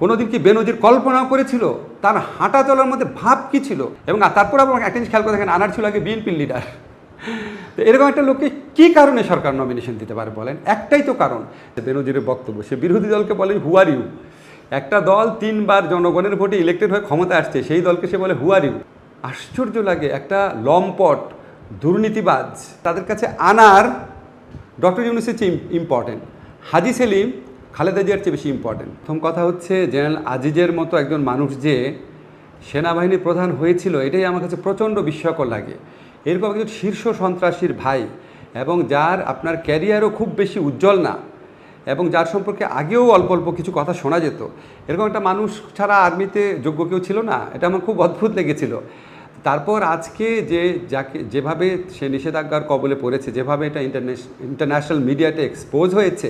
কোনোদিন কি বেনজির কল্পনা করেছিল? তার হাঁটা চলার মধ্যে ভাব কি ছিল? এবং তারপর আবার একটা জিনিস খেয়াল করে দেখেন, আনার ছিল আগে বিএনপির লিডার তো এরকম একটা লোককে কি কারণে সরকার নমিনেশন দিতে পারে বলেন? একটাই তো কারণ বেনজিরের বক্তব্য, সে বিরোধী দলকে বলে হুয়ার ইউ একটা দল তিনবার জনগণের ভোটে ইলেক্টেড হয়ে ক্ষমতা আসছে, সেই দলকে সে বলে হুয়ার ইউ আশ্চর্য লাগে, একটা লম্পট, দুর্নীতিবাজ, তাদের কাছে আনার ডক্টর ইউনুসের চেয়ে ইম্পর্টেন্ট হাজি সেলিম খালেদা জিয়ার চেয়ে বেশি ইম্পর্টেন্ট প্রথম কথা হচ্ছে, জেনারেল আজিজের মতো একজন মানুষ যে সেনাবাহিনীর প্রধান হয়েছিল, এটাই আমার কাছে প্রচণ্ড বিস্ময়কর লাগে। এরকম একজন শীর্ষ সন্ত্রাসীর ভাই এবং যার আপনার ক্যারিয়ারও খুব বেশি উজ্জ্বল না এবং যার সম্পর্কে আগেও অল্প অল্প কিছু কথা শোনা যেত। এরকম একটা মানুষ ছাড়া আর্মিতে যোগ্য কেউ ছিল না, এটা আমার খুব অদ্ভুত লেগেছিল। তারপর আজকে যে যাকে, যেভাবে সে নিষেধাজ্ঞার কবলে পড়েছে, যেভাবে এটা ইন্টারন্যাশ ইন্টারন্যাশনাল মিডিয়াতে এক্সপোজ হয়েছে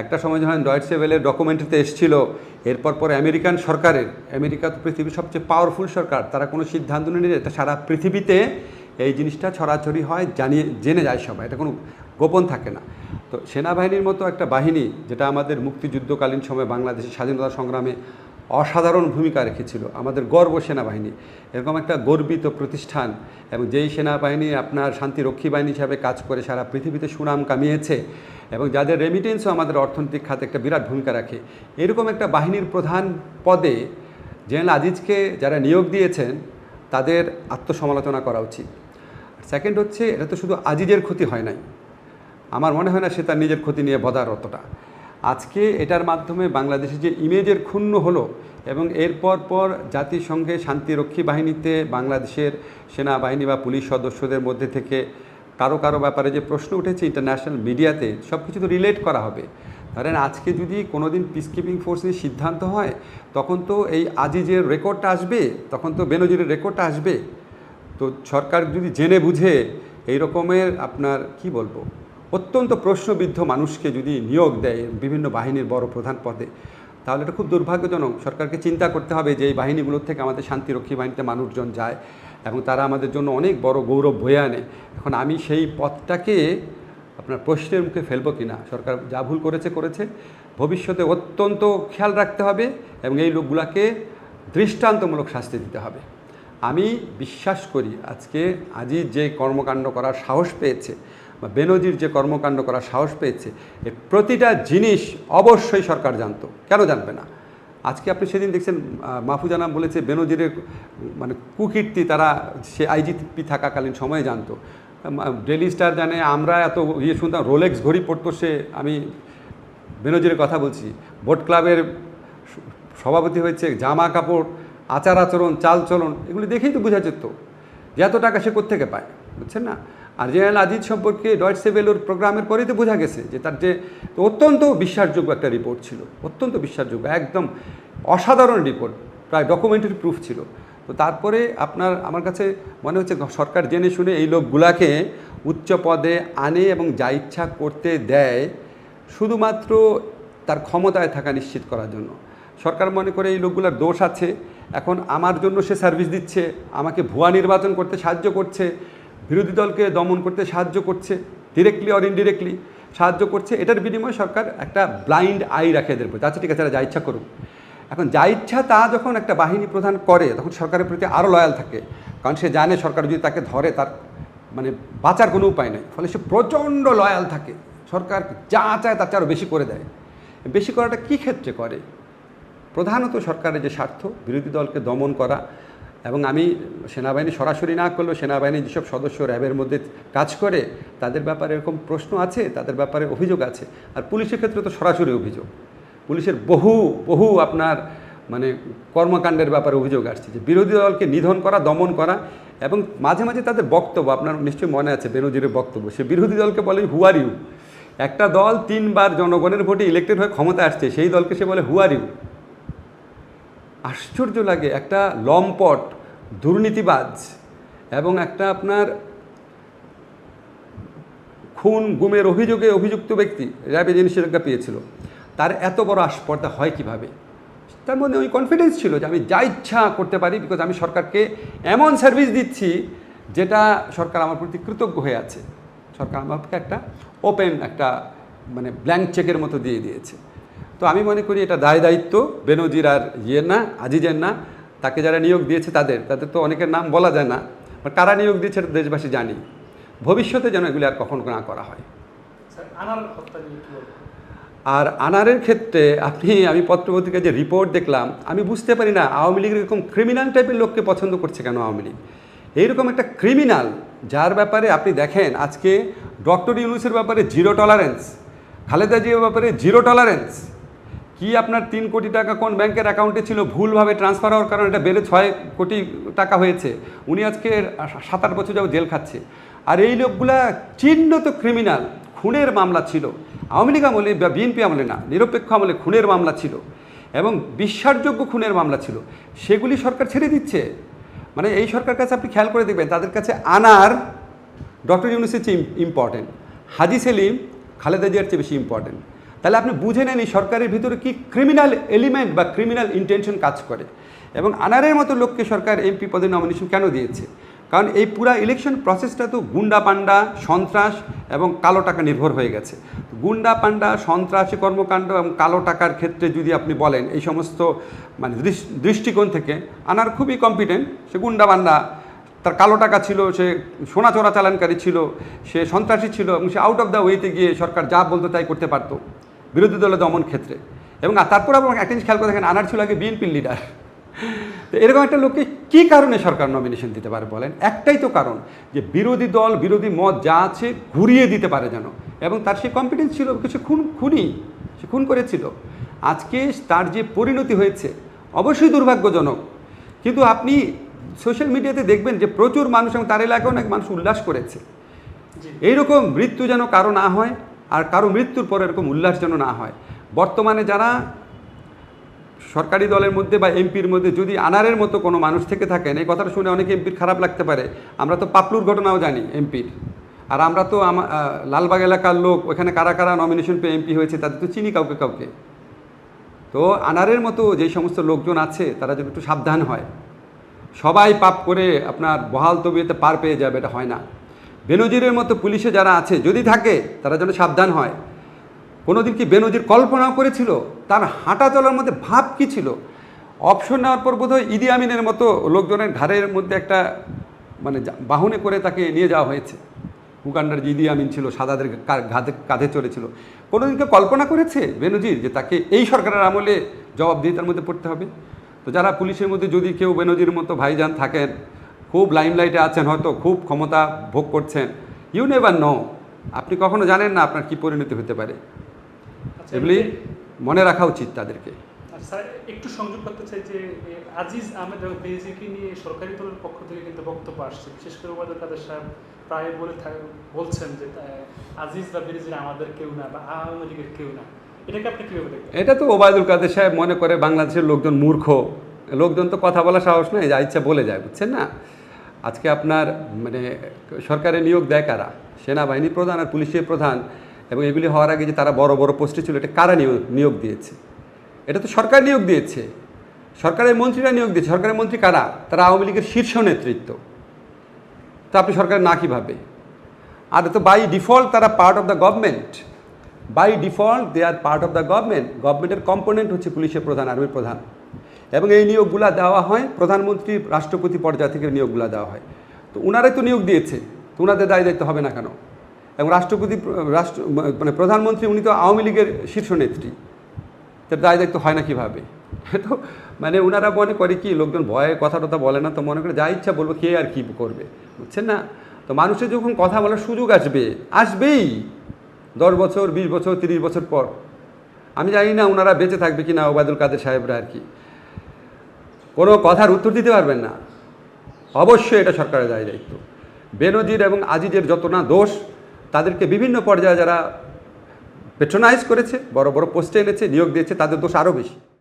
একটা সময় যখন ডয়েটসে ওয়েলের ডকুমেন্টারিতে এসেছিল, এরপর পর আমেরিকান সরকারের, আমেরিকা তো পৃথিবীর সবচেয়ে পাওয়ারফুল সরকার, তারা কোনো সিদ্ধান্ত নিলে এটা সারা পৃথিবীতে এই জিনিসটা ছড়াছড়ি হয়, জানিয়ে, জেনে যায় সবাই, এটা কোনো গোপন থাকে না। তো সেনাবাহিনীর মতো একটা বাহিনী, যেটা আমাদের মুক্তিযুদ্ধকালীন সময় বাংলাদেশের স্বাধীনতা সংগ্রামে অসাধারণ ভূমিকা রেখেছিল, আমাদের গর্ব সেনাবাহিনী, এরকম একটা গর্বিত প্রতিষ্ঠান, এবং যেই সেনাবাহিনী আপনার শান্তিরক্ষী বাহিনী হিসাবে কাজ করে সারা পৃথিবীতে সুনাম কামিয়েছে এবং যাদের রেমিটেন্সও আমাদের অর্থনৈতিক খাতে একটা বিরাট ভূমিকা রাখে। এরকম একটা বাহিনীর প্রধান পদে জেনারেল আজিজকে যারা নিয়োগ দিয়েছেন, তাদের আত্মসমালোচনা করা উচিত। সেকেন্ড হচ্ছে, এটা তো শুধু আজিজের ক্ষতি হয় নাই। আমার মনে হয় না সে তার নিজের ক্ষতি নিয়ে বদার অতটা। আজকে এটার মাধ্যমে বাংলাদেশের যে ইমেজের ক্ষুণ্ণ হলো এবং এরপর পর জাতিসংঘে শান্তিরক্ষী বাহিনীতে বাংলাদেশের সেনাবাহিনী বা পুলিশ সদস্যদের মধ্যে থেকে কারও কারও ব্যাপারে যে প্রশ্ন উঠেছে ইন্টারন্যাশনাল মিডিয়াতে সব কিছু তো রিলেট করা হবে। ধরেন আজকে যদি কোনোদিন পিস কিপিং ফোর্স নিয়ে সিদ্ধান্ত হয়, তখন তো এই আজিজের রেকর্ডটা আসবে, তখন তো বেনজিরের রেকর্ডটা আসবে। তো সরকার যদি জেনে বুঝে, এই রকমের আপনার, কি বলব, অত্যন্ত প্রশ্নবিদ্ধ মানুষকে যদি নিয়োগ দেয় বিভিন্ন বাহিনীর বড় প্রধান পদে, তাহলে এটা খুব দুর্ভাগ্যজনক। সরকারকে চিন্তা করতে হবে যে এই বাহিনীগুলোর থেকে আমাদের শান্তিরক্ষী বাহিনীতে মানুষজন যায়। এবং তারা আমাদের জন্য অনেক বড় গৌরব বয়ে আনে। এখন আমি সেই পথটাকে আপনার প্রশ্নের মুখে ফেলব কি না সরকার যা ভুল করেছে করেছে। ভবিষ্যতে অত্যন্ত খেয়াল রাখতে হবে এবং এই লোকগুলাকে দৃষ্টান্তমূলক শাস্তি দিতে হবে। আমি বিশ্বাস করি আজকে আজি যে কর্মকাণ্ড করার সাহস পেয়েছে বা বেনজির যে কর্মকাণ্ড করার সাহস পেয়েছে, এর প্রতিটা জিনিস অবশ্যই সরকার জানতো। কেন জানবে না? আজকে আপনি সেদিন দেখছেন মাহফুজানা বলেছে, বেনজিরের মানে কুকীর্তি তারা, সে আইজিপি থাকাকালীন সময়ে জানতো। ডেলি স্টার জানে, আমরা এত ইয়ে শুনতাম, রোলেক্স ঘড়ি পড়তো সে, আমি বেনজিরের কথা বলছি। বোট ক্লাবের সভাপতি হয়েছে, জামা কাপড়, আচার আচরণ, চাল চলন, এগুলি দেখেই তো বোঝা যেত যে এত টাকা সে কোত্থেকে পায়, বুঝছেন না? আর জেনারেল আজিজ সম্পর্কে ডয়েট সেভেলোর প্রোগ্রামের পরেই তো বোঝা গেছে যে তার যে অত্যন্ত বিশ্বাসযোগ্য একটা রিপোর্ট ছিল, অত্যন্ত বিশ্বাসযোগ্য, একদম অসাধারণ রিপোর্ট, প্রায় ডকুমেন্টারি প্রুফ ছিল। তো তারপরে আপনার, আমার কাছে মনে হচ্ছে সরকার জেনে শুনে এই লোকগুলাকে উচ্চ পদে আনে এবং যা ইচ্ছা করতে দেয়, শুধুমাত্র তার ক্ষমতায় থাকা নিশ্চিত করার জন্য। সরকার মনে করে এই লোকগুলোর দোষ আছে, এখন আমার জন্য সে সার্ভিস দিচ্ছে, আমাকে ভুয়া নির্বাচন করতে সাহায্য করছে বিরোধী দলকে দমন করতে সাহায্য করছে ডিরেক্টলি অর ইনডিরেক্টলি সাহায্য করছে, এটার বিনিময়ে সরকার একটা ব্লাইন্ড আই রাখে এদের প্রতি। আচ্ছা ঠিক আছে যা ইচ্ছা করুক। এখন যা ইচ্ছা তা যখন একটা বাহিনী প্রধান করে, তখন সরকারের প্রতি আরও লয়াল থাকে। কারণ সে জানে সরকার যদি তাকে ধরে, তার মানে বাঁচার কোনো উপায় নেই। ফলে সে প্রচণ্ড লয়াল থাকে। সরকার যা চায় তার চেয়ে আরও বেশি করে দেয়। বেশি করাটা কী ক্ষেত্রে করে? প্রধানত সরকারের যে স্বার্থ, বিরোধী দলকে দমন করা এবং আমি সেনাবাহিনী সরাসরি না করলেও সেনাবাহিনীর যেসব সদস্য র্যাবের মধ্যে কাজ করে, তাদের ব্যাপারে এরকম প্রশ্ন আছে, তাদের ব্যাপারে অভিযোগ আছে। আর পুলিশের ক্ষেত্রে তো সরাসরি অভিযোগ। পুলিশের বহু বহু আপনার মানে কর্মকাণ্ডের ব্যাপারে অভিযোগ আসছে যে বিরোধী দলকে নিধন করা, দমন করা এবং মাঝে মাঝে তাদের বক্তব্য, আপনার নিশ্চয়ই মনে আছে বেনজিরের বক্তব্য, সে বিরোধী দলকে বলে হুয়ার ইউ একটা দল তিনবার জনগণের ভোটে ইলেক্টেড হয়ে ক্ষমতা আসছে, সেই দলকে সে বলে হুয়ার ইউ আশ্চর্য লাগে, একটা লম্পট, দুর্নীতিবাজ এবং একটা আপনার খুন, গুমের অভিযোগে অভিযুক্ত ব্যক্তি র্যাবে নিষেধাজ্ঞা পেয়েছিল। তার এত বড় আস্পর্ধা হয় কীভাবে? তার মধ্যে ওই কনফিডেন্স ছিল যে আমি যা ইচ্ছা করতে পারি বিকজ আমি সরকারকে এমন সার্ভিস দিচ্ছি যেটা সরকার আমার প্রতি কৃতজ্ঞ হয়ে আছে। সরকার আমাকে একটা ওপেন একটা মানে ব্ল্যাঙ্ক চেকের মতো দিয়ে দিয়েছে। তো আমি মনে করি এটা দায় দায়িত্ব বেনজির আর ইয়ের না আজিজের না তাকে যারা নিয়োগ দিয়েছে তাদের তাদের তো অনেকের নাম বলা যায় না কারা নিয়োগ দিয়েছে দেশবাসী জানি। ভবিষ্যতে যেন এগুলি আর কখনো না করা হয়। আর আনারের ক্ষেত্রে আপনি আমি পত্রপত্রিকায় যে রিপোর্ট দেখলাম আমি বুঝতে পারি না আওয়ামী লীগের এরকম ক্রিমিনাল টাইপের লোককে পছন্দ করছে কেন আওয়ামী লীগ? এইরকম একটা ক্রিমিনাল যার ব্যাপারে আপনি দেখেন আজকে ডক্টর ইউনুসের ব্যাপারে জিরো টলারেন্স খালেদা জিয়ার ব্যাপারে জিরো টলারেন্স কি আপনার তিন কোটি টাকা কোন ব্যাংকের অ্যাকাউন্টে ছিল? ভুলভাবে ট্রান্সফার হওয়ার কারণে এটা বেড়ে ছয় কোটি টাকা হয়েছে। উনি আজকে সাত আট বছর যাব জেল খাচ্ছে। আর এই লোকগুলা চিহ্নিত ক্রিমিনাল খুনের মামলা ছিল। আওয়ামী লীগ আমলে বা বিএনপি আমলে না, নিরপেক্ষ আমলে খুনের মামলা ছিল এবং বিশ্বাসযোগ্য খুনের মামলা ছিল। সেগুলি সরকার ছেড়ে দিচ্ছে। মানে এই সরকার কাছে আপনি খেয়াল করে দেখবেন, তাদের কাছে আনার ডক্টর ইউনুসের চেয়ে ইম্পর্টেন্ট হাজি সেলিম, খালেদা জিয়ার চেয়ে বেশি ইম্পর্টেন্ট তাহলে আপনি বুঝে নেন এই সরকারের ভিতরে কি ক্রিমিনাল এলিমেন্ট বা ক্রিমিনাল ইন্টেনশন কাজ করে। এবং আনারের মতো লোককে সরকার এমপি পদে নমিনেশন কেন দিয়েছে? কারণ এই পুরা ইলেকশন প্রসেসটা তো গুন্ডা পান্ডা সন্ত্রাস এবং কালো টাকা নির্ভর হয়ে গেছে। গুন্ডা পান্ডা সন্ত্রাসী কর্মকাণ্ড এবং কালো টাকার ক্ষেত্রে যদি আপনি বলেন এই সমস্ত মানে দৃষ্টিকোণ থেকে, আনার খুবই কম্পিটেন্ট সে গুন্ডা পান্ডা তার কালো টাকা ছিল, সে সোনা চোরা চালানকারী ছিল, সে সন্ত্রাসী ছিল এবং সে আউট অফ দ্য ওয়েতে গিয়ে সরকার যা বলতো তাই করতে পারতো। বিরোধী দলের দমন ক্ষেত্রে। এবং তারপর আবার একটা জিনিস খেয়াল করে দেখেন আনার ছিল আগে বিএনপির লিডার তো এরকম একটা লোককে কী কারণে সরকার নমিনেশন দিতে পারে বলেন? একটাই তো কারণ যে বিরোধী দল বিরোধী মত যা আছে ঘুরিয়ে দিতে পারে যেন। এবং তার সে কম্পিটেন্স ছিল কিছু খুন খুনি সে খুন করেছিল। আজকে তার যে পরিণতি হয়েছে অবশ্যই দুর্ভাগ্যজনক। কিন্তু আপনি সোশ্যাল মিডিয়াতে দেখবেন যে প্রচুর মানুষ এবং তার এলাকায় অনেক মানুষ উল্লাস করেছে। এইরকম মৃত্যু যেন কারও না হয় আর কারও মৃত্যুর পর এরকম উল্লাস যেন না হয়। বর্তমানে যারা সরকারি দলের মধ্যে বা এমপির মধ্যে যদি আনারের মতো কোনো মানুষ থেকে থাকেন, এই কথাটা শুনে অনেকে এমপির খারাপ লাগতে পারে। আমরা তো পাপলুর ঘটনাও জানি এমপির। আর আমরা তো লালবাগ এলাকার লোক, ওখানে কারা কারা নমিনেশন পেয়ে এমপি হয়েছে, তাদের তো চিনি কাউকে কাউকে। তো আনারের মতো যেই সমস্ত লোকজন আছে, তারা যেন একটু সাবধান হয়। সবাই পাপ করে আপনার বহাল তবিয়তে পার পেয়ে যাবে, এটা হয় না। বেনজিরের মতো পুলিশে যারা আছে, যদি থাকে, তারা যেন সাবধান হয়। কোনোদিন কি বেনজির কল্পনাও করেছিল? তার হাঁটা চলার মধ্যে ভাব কি ছিল? অপশন নেওয়ার পর বোধহয় ইদি আমিনের মতো লোকজনের ঘাড়ের মধ্যে একটা মানে বাহনে করে তাকে নিয়ে যাওয়া হয়েছে। উগান্ডার যে ইদি আমিন ছিল, সাদাদের ঘাতে কাঁধে চড়েছিল। কোনোদিনকে কল্পনা করেছে বেনজির যে তাকে এই সরকারের আমলে জবাবদিহিতার মধ্যে পড়তে হবে? তো যারা পুলিশের মধ্যে যদি কেউ বেনজির মতো ভাইজান থাকেন খুব লাইমলাইটে আছেন হয়তো খুব ক্ষমতা ভোগ করছেন। ইউ নেভার নো আপনি কখনো জানেন না আপনার কি পরিণতি হতে পারে। আচ্ছা, এগুলি মনে রাখা উচিত তাদেরকে। স্যার একটু সংযোগ করতে চাই যে আজিজ আহমেদ বেজিকে নিয়ে সরকারি দলের পক্ষ থেকে কিন্তু বক্তব্য আসছে। বিশেষ করে ওবায়দুল কাদের সাহেব প্রায় বলে বলছেন যে আজিজ বা বেরিজির আমাদের কেউ না বা আওয়ামী লীগের কেউ না। এটাকে আপনি কীভাবে দেখবেন? এটা তো ওবায়দুল কাদের সাহেব মনে করে বাংলাদেশের লোকজন মূর্খ। লোকজন তো কথা বলা সাহস নয় যা ইচ্ছা বলে যায় বুঝছেন না? আজকে আপনার মানে সরকারে নিয়োগ দেয় কারা? সেনাবাহিনী প্রধান আর পুলিশের প্রধান। এবং এগুলি হওয়ার আগে যে তারা বড় বড় পোস্টে ছিল, এটা কারা নিয়োগ নিয়োগ দিয়েছে? এটা তো সরকার নিয়োগ দিয়েছে। সরকারের মন্ত্রীরা নিয়োগ দিয়েছে। সরকারের মন্ত্রী কারা? তারা আওয়ামী লীগের শীর্ষ নেতৃত্ব। তো আপনি সরকারের না কীভাবে? আর তো বাই ডিফল্ট তারা part of the government by default they are part of the government গভর্নমেন্টের কম্পোনেন্ট হচ্ছে পুলিশের প্রধান আর্মির প্রধান। এবং এই নিয়োগগুলো দেওয়া হয়, প্রধানমন্ত্রী, রাষ্ট্রপতি পর্যায় থেকে নিয়োগগুলো দেওয়া হয়। তো ওনারাই তো নিয়োগ দিয়েছে, তো ওনাদের দায় দায়িত্ব হবে না কেন? এবং রাষ্ট্রপতি, রাষ্ট্র মানে প্রধানমন্ত্রী, উনি তো আওয়ামী লীগের শীর্ষ নেত্রী, তার দায় দায়িত্ব হয় না কীভাবে? তো মানে ওনারা মনে করে কি, লোকজন ভয়ে কথা টথা বলে না, তো মনে করে যা ইচ্ছা বলব কে আর কি করবে? বুঝছেন না? তো মানুষের যখন কথা বলার সুযোগ আসবে, আসবেই। দশ বছর, বিশ বছর, তিরিশ বছর পর। আমি জানি না ওনারা বেঁচে থাকবে কি না ওবায়দুল কাদের সাহেবরা আর কি। কোনো কথার উত্তর দিতে পারবেন না। অবশ্যই এটা সরকারের দায় দায়িত্ব। বেনজির এবং আজিজের যত না দোষ, তাদেরকে বিভিন্ন পর্যায়ে যারা পেট্রোনাইজ করেছে, বড় বড় পোস্টে এনেছে, নিয়োগ দিয়েছে, তাদের দোষ আরও বেশি।